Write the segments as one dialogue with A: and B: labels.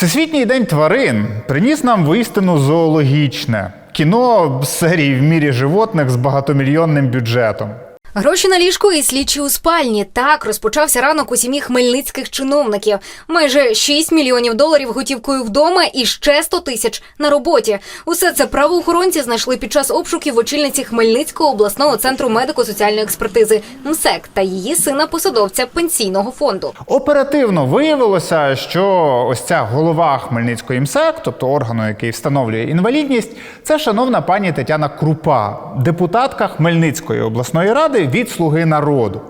A: Всесвітній день тварин приніс нам воістину зоологічне кіно серії в мірі животних з багатомільйонним бюджетом.
B: Гроші на ліжку і слідчі у спальні. Так розпочався ранок у сім'ї хмельницьких чиновників. Майже 6 мільйонів доларів готівкою вдома і ще 100 тисяч на роботі. Усе це правоохоронці знайшли під час обшуків в очільниці Хмельницького обласного центру медико-соціальної експертизи МСЕК та її сина посадовця пенсійного фонду.
A: Оперативно виявилося, що ось ця голова Хмельницької МСЕК, тобто органу, який встановлює інвалідність, це шановна пані Тетяна Крупа, депутатка Хмельницької обласної ради від Слуги народу.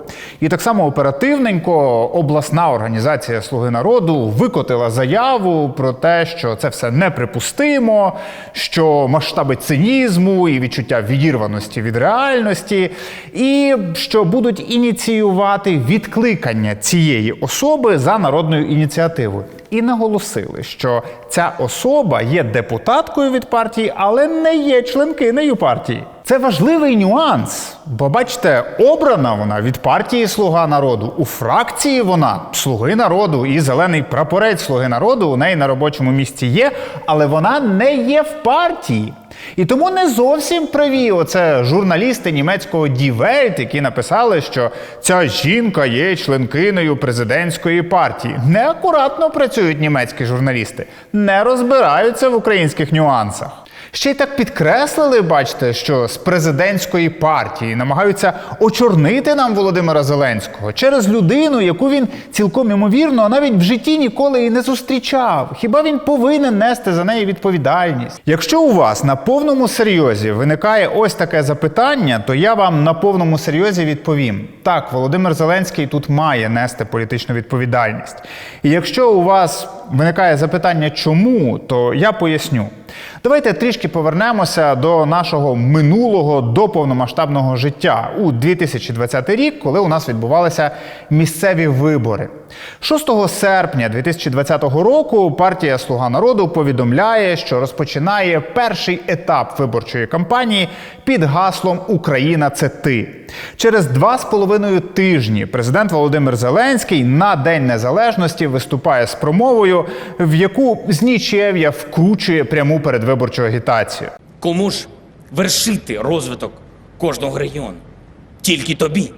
A: І так само оперативненько обласна організація Слуги народу викотила заяву про те, що це все неприпустимо, що масштаби цинізму і відчуття відірваності від реальності, і що будуть ініціювати відкликання цієї особи за народною ініціативою. І наголосили, що ця особа є депутаткою від партії, але не є членкинею партії. Це важливий нюанс, бо бачите, обрана вона від партії Слуга народу. У фракції вона слуги народу і зелений прапорець Слуги народу у неї на робочому місці є, але вона не є в партії. І тому не зовсім праві оце журналісти німецького Die Welt, які написали, що ця жінка є членкиною президентської партії. Неакуратно працюють німецькі журналісти, не розбираються в українських нюансах. Ще й так підкреслили, бачите, що з президентської партії намагаються очорнити нам Володимира Зеленського через людину, яку він цілком імовірно навіть в житті ніколи і не зустрічав. Хіба він повинен нести за неї відповідальність? Якщо у вас на повному серйозі виникає ось таке запитання, то я вам на повному серйозі відповім: так, Володимир Зеленський тут має нести політичну відповідальність. І якщо у вас виникає запитання, чому, то я поясню. Давайте трішки повернемося до нашого минулого до повномасштабного життя у 2020 рік, коли у нас відбувалися місцеві вибори. 6 серпня 2020 року партія Слуга народу повідомляє, що розпочинає перший етап виборчої кампанії під гаслом Україна це ти. Через два з половиною тижні президент Володимир Зеленський на День Незалежності виступає з промовою, в яку з нічев'я вкручує пряму передвиборчу агітацію.
C: Кому ж вершити розвиток кожного регіону? Тільки тобі,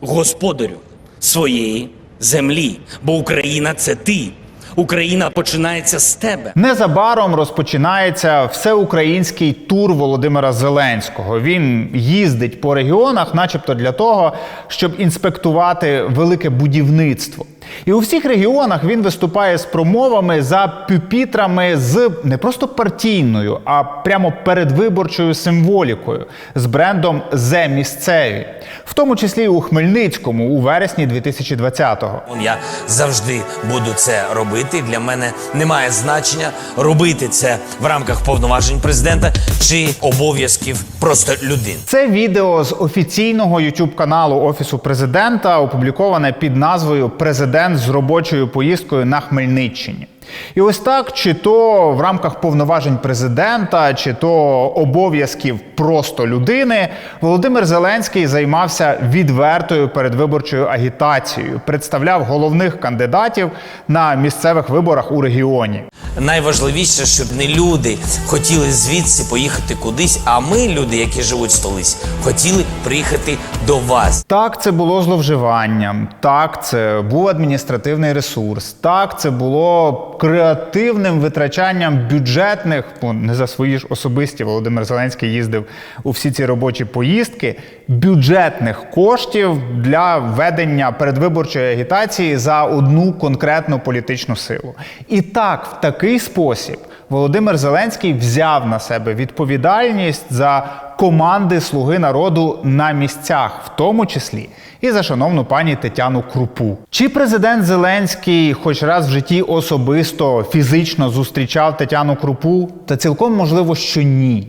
C: господарю своєї землі. Бо Україна це ти. Україна починається з тебе.
A: Незабаром розпочинається всеукраїнський тур Володимира Зеленського. Він їздить по регіонах, начебто для того, щоб інспектувати велике будівництво. І у всіх регіонах він виступає з промовами за пюпітрами з не просто партійною, а прямо передвиборчою символікою з брендом «Зе місцеві, в тому числі у Хмельницькому у вересні 2020-го.
C: Я завжди буду це робити. Для мене немає значення робити це в рамках повноважень президента чи обов'язків просто людини.
A: Це відео з офіційного youtube каналу Офісу президента опубліковане під назвою Президент з робочою поїздкою на Хмельниччині. І ось так, чи то в рамках повноважень президента, чи то обов'язків просто людини, Володимир Зеленський займався відвертою передвиборчою агітацією, представляв головних кандидатів на місцевих виборах у регіоні.
C: Найважливіше, щоб не люди хотіли звідси поїхати кудись, а ми, люди, які живуть в столиці, хотіли приїхати до вас.
A: Так, це було зловживанням. Так, це був адміністративний ресурс. Так, це було креативним витрачанням бюджетних, бо не за свої ж особисті Володимир Зеленський їздив у всі ці робочі поїздки, бюджетних коштів для ведення передвиборчої агітації за одну конкретну політичну силу. І так, в такий спосіб Володимир Зеленський взяв на себе відповідальність за команди Слуги народу на місцях, в тому числі і за шановну пані Тетяну Крупу. Чи президент Зеленський хоч раз в житті особисто фізично зустрічав Тетяну Крупу? Та цілком можливо, що ні.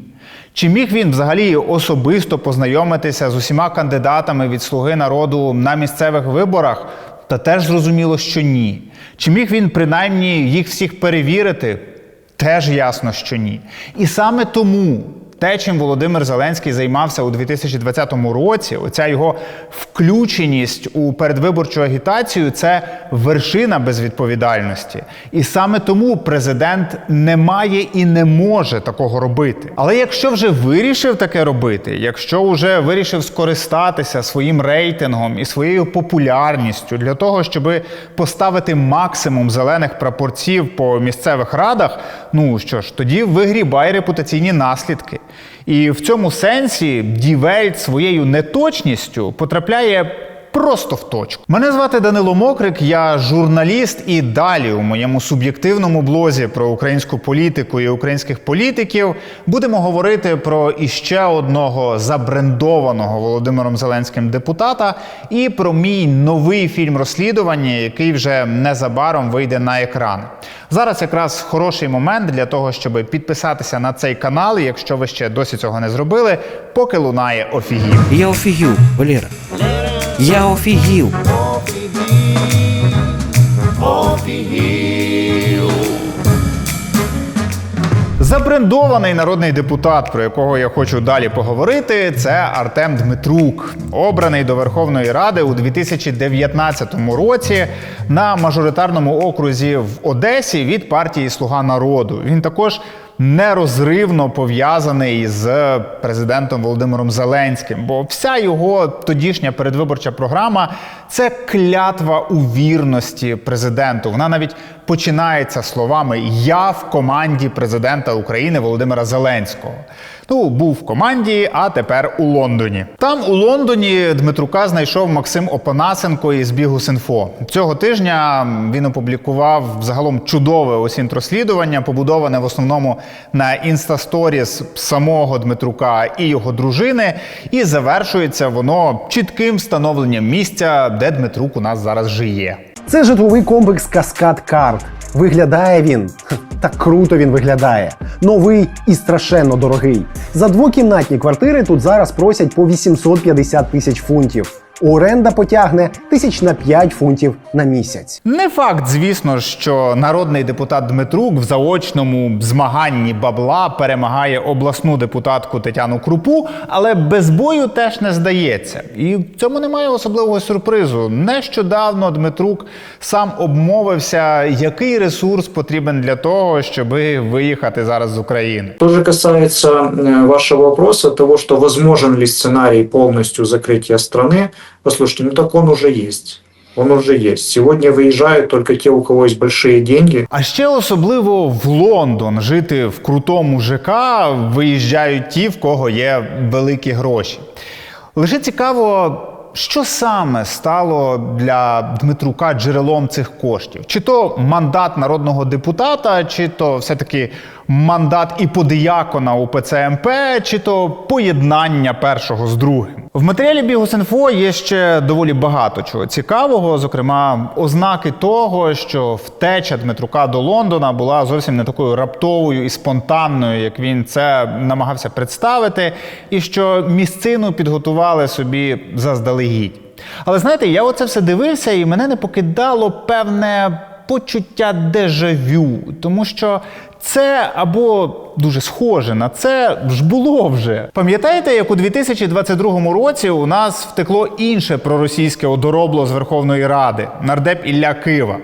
A: Чи міг він взагалі особисто познайомитися з усіма кандидатами від Слуги народу на місцевих виборах? Та теж зрозуміло, що ні. Чи міг він принаймні їх всіх перевірити? Теж ясно, що ні. І саме тому те, чим Володимир Зеленський займався у 2020 році, оця його включеність у передвиборчу агітацію це вершина безвідповідальності. І саме тому президент не має і не може такого робити. Але якщо вже вирішив таке робити, якщо вже вирішив скористатися своїм рейтингом і своєю популярністю для того, щоб поставити максимум зелених прапорців по місцевих радах, ну що ж, тоді вигрібай репутаційні наслідки. І в цьому сенсі Дівельт своєю неточністю потрапляє просто в точку. Мене звати Данило Мокрик, я журналіст, і далі у моєму суб'єктивному блозі про українську політику і українських політиків будемо говорити про іще одного забрендованого Володимиром Зеленським депутата і про мій новий фільм розслідування, який вже незабаром вийде на екрани. Зараз якраз хороший момент для того, щоб підписатися на цей канал, якщо ви ще досі цього не зробили, поки лунає офігів.
D: Я офігів, Валера. Я офігів.
A: Забрендований народний депутат, про якого я хочу далі поговорити, це Артем Дмитрук, обраний до Верховної Ради у 2019 році на мажоритарному окрузі в Одесі від партії Слуга народу. Він також нерозривно пов'язаний з президентом Володимиром Зеленським, бо вся його тодішня передвиборча програма це клятва у вірності президенту. Вона навіть починається словами Я в команді президента України Володимира Зеленського. Ну, був в команді, а тепер у Лондоні. Там у Лондоні Дмитрука знайшов Максим Опанасенко із Бігус.Інфо. Цього тижня він опублікував загалом чудове осінт-розслідування, побудоване в основному на інстасторіс самого Дмитрука і його дружини. І завершується воно чітким встановленням місця, де Дмитрук у нас зараз жиє.
E: Це житловий комплекс Каскад Карт. Виглядає він так круто він виглядає. Новий і страшенно дорогий. За двокімнатні квартири тут зараз просять по 850 тисяч фунтів Оренда потягне тисяч на 5 фунтів на місяць.
A: Не факт, звісно, що народний депутат Дмитрук в заочному змаганні бабла перемагає обласну депутатку Тетяну Крупу, але без бою теж не здається. І в цьому немає особливого сюрпризу. Нещодавно Дмитрук сам обмовився, який ресурс потрібен для того, щоб виїхати зараз з України.
F: Что же касается э, вашего вопроса, того, что возможен ли сценарий полностью закрытия страны, послушайте, ну так он уже есть. Он уже есть. Сегодня выезжают только те, у кого есть большие деньги.
A: А ще особливо в Лондон жити в крутому ЖК виїжджають ті, в кого є великі гроші. Лише цікаво, що саме стало для Дмитрука джерелом цих коштів? Чи то мандат народного депутата, чи то все-таки мандат і подиякона у ПЦМП, чи то поєднання першого з другим. В матеріалі Бігус.Інфо є ще доволі багато чого цікавого, зокрема, ознаки того, що втеча Дмитрука до Лондона була зовсім не такою раптовою і спонтанною, як він це намагався представити, і що місцину підготували собі заздалегідь. Але знаєте, я оце все дивився, і мене не покидало певне почуття дежавю, тому що це або дуже схоже на це ж було вже. Пам'ятаєте, як у 2022 році у нас втекло інше проросійське одоробло з Верховної Ради нардеп Ілля Кива.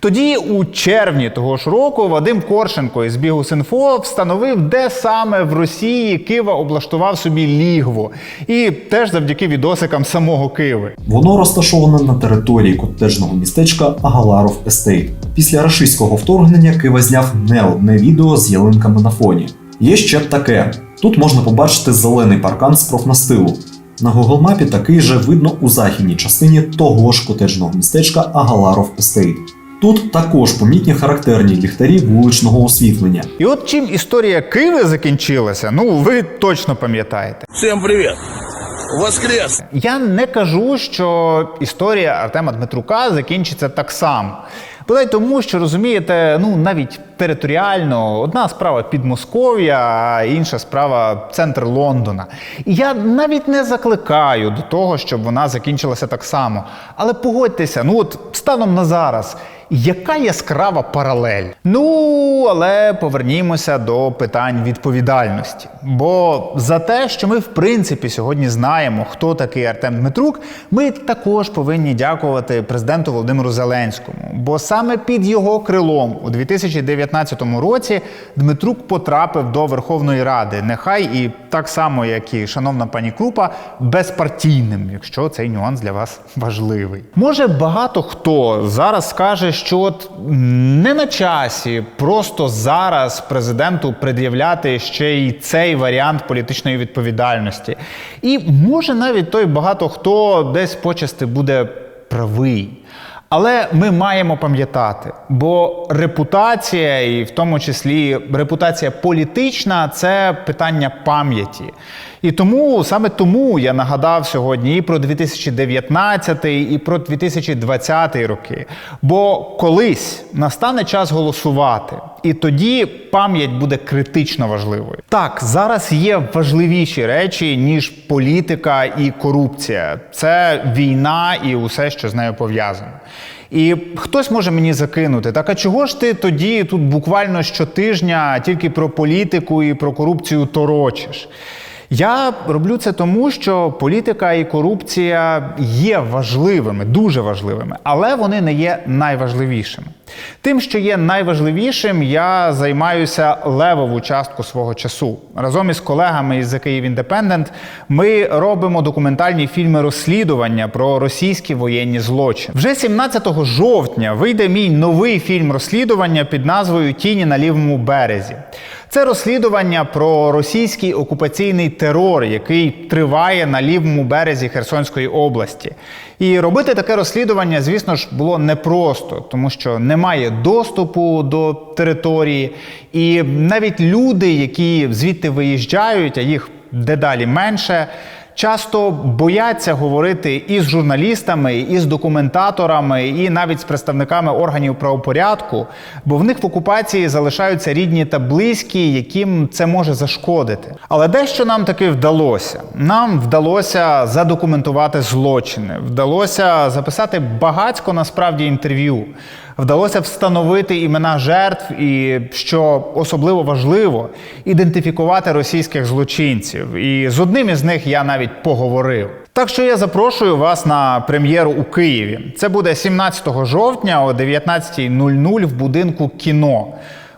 A: Тоді, у червні того ж року, Вадим Коршенко із Бігус.Інфо встановив, де саме в Росії Кива облаштував собі лігво, і теж завдяки відосикам самого Киви.
G: Воно розташоване на території котеджного містечка Агаларов Естейт. Після рашистського вторгнення Кива зняв не одне відео з ялинками на фоні. Є ще таке: тут можна побачити зелений паркан з профнастилу. На Google мапі такий же видно у західній частині того ж котеджного містечка Агаларов Естейт. Тут також помітні характерні ліхтарі вуличного освітлення.
A: І от чим історія Киви закінчилася, ну ви точно пам'ятаєте.
H: Всім привіт! Воскрес!
A: Я не кажу, що історія Артема Дмитрука закінчиться так само. Бодай тому, що розумієте, ну навіть територіально. Одна справа Підмосков'я, а інша справа центр Лондона. І я навіть не закликаю до того, щоб вона закінчилася так само. Але погодьтеся, ну от станом на зараз. Яка яскрава паралель? Ну, але повернімося до питань відповідальності. Бо за те, що ми в принципі сьогодні знаємо, хто такий Артем Дмитрук, ми також повинні дякувати президенту Володимиру Зеленському. Бо саме під його крилом у 2019 році Дмитрук потрапив до Верховної Ради. Нехай і так само, як і шановна пані Крупа, безпартійним, якщо цей нюанс для вас важливий. Може, багато хто зараз скаже, що от не на часі просто зараз президенту пред'являти ще й цей варіант політичної відповідальності. І може навіть той багато хто десь почасти буде правий. Але ми маємо пам'ятати, бо репутація, і в тому числі репутація політична це питання пам'яті. І тому саме тому я нагадав сьогодні і про 2019, і про 2020 роки. Бо колись настане час голосувати, і тоді пам'ять буде критично важливою. Так, зараз є важливіші речі ніж політика і корупція. Це війна і усе, що з нею пов'язано. І хтось може мені закинути, так а чого ж ти тоді тут буквально щотижня тільки про політику і про корупцію торочиш? Я роблю це тому, що політика і корупція є важливими, дуже важливими, але вони не є найважливішими. Тим, що є найважливішим, я займаюся левову частку свого часу. Разом із колегами із The Kyiv Independent ми робимо документальні фільми розслідування про російські воєнні злочини. Вже 17 жовтня вийде мій новий фільм розслідування під назвою Тіні на лівому березі. Це розслідування про російський окупаційний терор, який триває на лівому березі Херсонської області. І робити таке розслідування, звісно ж, було непросто, тому що немає доступу до території, і навіть люди, які звідти виїжджають, а їх дедалі менше. Часто бояться говорити і з журналістами, і з документаторами, і навіть з представниками органів правопорядку, бо в них в окупації залишаються рідні та близькі, яким це може зашкодити. Але дещо нам таки вдалося. Нам вдалося задокументувати злочини, вдалося записати багатько насправді інтерв'ю. Вдалося встановити імена жертв і, що особливо важливо, ідентифікувати російських злочинців. І з одним із них я навіть поговорив. Так що я запрошую вас на прем'єру у Києві. Це буде 17 жовтня о 19.00 в будинку кіно.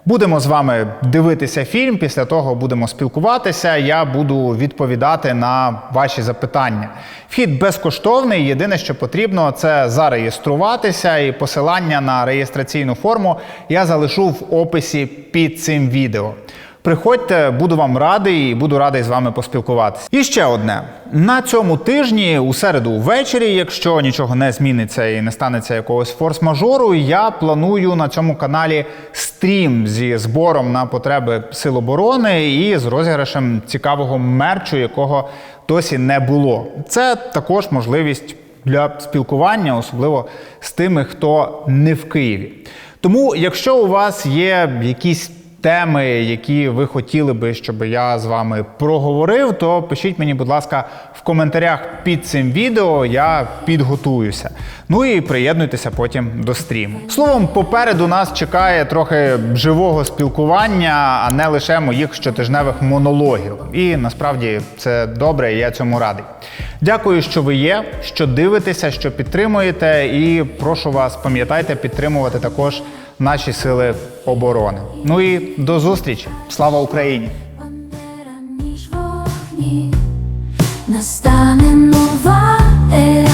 A: Будемо з вами дивитися фільм. Після того будемо спілкуватися. Я буду відповідати на ваші запитання. Вхід безкоштовний. Єдине, що потрібно, це зареєструватися, і посилання на реєстраційну форму я залишу в описі під цим відео. Приходьте, буду вам радий і буду радий з вами поспілкуватися. І ще одне: на цьому тижні, у середу ввечері, якщо нічого не зміниться і не станеться якогось форс-мажору, я планую на цьому каналі стрім зі збором на потреби Сил оборони і з розіграшем цікавого мерчу, якого досі не було. Це також можливість для спілкування, особливо з тими, хто не в Києві. Тому, якщо у вас є якісь теми, які ви хотіли би, щоб я з вами проговорив, то пишіть мені, будь ласка, в коментарях під цим відео. Я підготуюся. Ну і приєднуйтеся потім до стріму. Словом, попереду нас чекає трохи живого спілкування, а не лише моїх щотижневих монологів. І насправді це добре, і я цьому радий. Дякую, що ви є, що дивитеся, що підтримуєте, і прошу вас, пам'ятайте підтримувати також наші сили оборони. Ну і до зустрічі! Слава Україні!
I: Настане нова ера